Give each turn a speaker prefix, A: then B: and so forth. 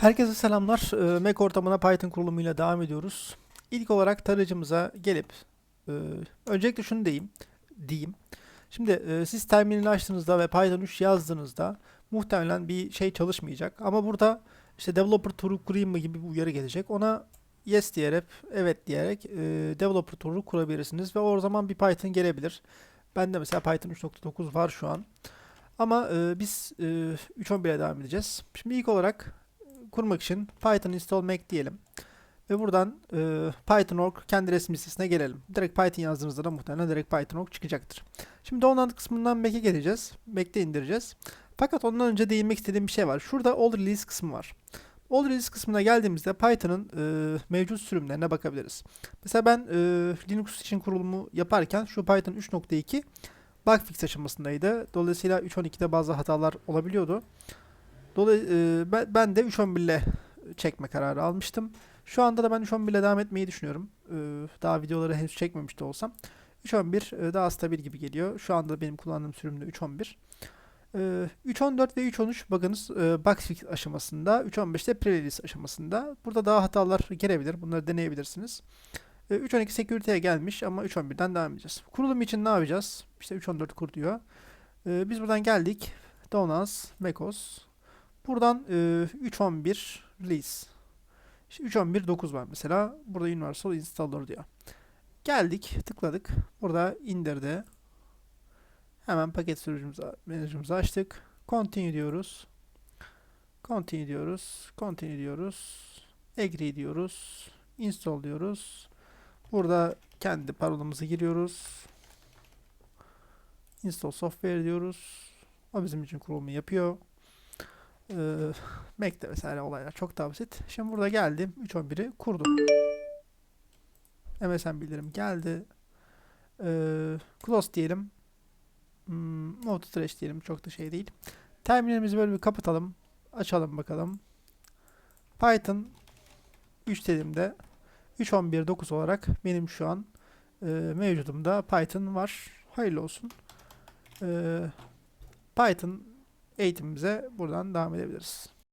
A: Herkese selamlar. Ee, Mac ortamına Python kurulumuyla devam ediyoruz. İlk olarak tarayıcımıza gelip e, öncelikle şunu diyeyim. diyeyim. Şimdi e, siz terminali açtığınızda ve Python 3 yazdığınızda muhtemelen bir şey çalışmayacak. Ama burada işte developer tool'u kurayım mı gibi bir uyarı gelecek. Ona yes diyerek, evet diyerek e, developer tool'u kurabilirsiniz ve o zaman bir Python gelebilir. Bende mesela Python 3.9 var şu an. Ama e, biz e, 3.11'e devam edeceğiz. Şimdi ilk olarak kurmak için Python install Mac diyelim. Ve buradan e, Python.org kendi resmi sitesine gelelim. Direkt Python yazdığınızda da muhtemelen direkt Python.org çıkacaktır. Şimdi download kısmından Mac'e geleceğiz. Mac'te indireceğiz. Fakat ondan önce değinmek istediğim bir şey var. Şurada All Release kısmı var. All Release kısmına geldiğimizde Python'ın e, mevcut sürümlerine bakabiliriz. Mesela ben e, Linux için kurulumu yaparken şu Python 3.2 bugfix aşamasındaydı. Dolayısıyla 3.12'de bazı hatalar olabiliyordu. Dolayı e, ben, ben de 3.11 ile çekme kararı almıştım. Şu anda da ben 3.11 ile devam etmeyi düşünüyorum. E, daha videoları henüz çekmemiş de olsam. 3.11 e, daha stabil gibi geliyor. Şu anda benim kullandığım sürümde 3.11. E, 3.14 ve 3.13 bakınız bugfix aşamasında. 3.15'te pre-release aşamasında. Burada daha hatalar gelebilir. Bunları deneyebilirsiniz. E, 3.12 security'ye gelmiş ama 3.11'den devam edeceğiz. Kurulum için ne yapacağız? İşte 3.14 kur diyor. Biz buradan geldik. Donas, Mekos, Buradan e, 3.11 release. İşte 3.11.9 var mesela. Burada Universal Installer diyor. Geldik, tıkladık. Burada indirdi. Hemen paket sürücümüzü, menücümüzü açtık. Continue diyoruz. Continue diyoruz. Continue diyoruz. Agree diyoruz. Install diyoruz. Burada kendi parolamızı giriyoruz. Install software diyoruz. O bizim için kurulumu yapıyor. Ee, Mac'te vesaire olaylar çok daha basit. Şimdi burada geldim. 3.11'i kurdum. MSN bildirim geldi. Ee, close diyelim. Hmm, auto trash diyelim. Çok da şey değil. Terminalimizi böyle bir kapatalım. Açalım bakalım. Python 3 dediğimde 3.11.9 olarak benim şu an e, mevcudumda Python var. Hayırlı olsun. E, Python eğitimimize buradan devam edebiliriz.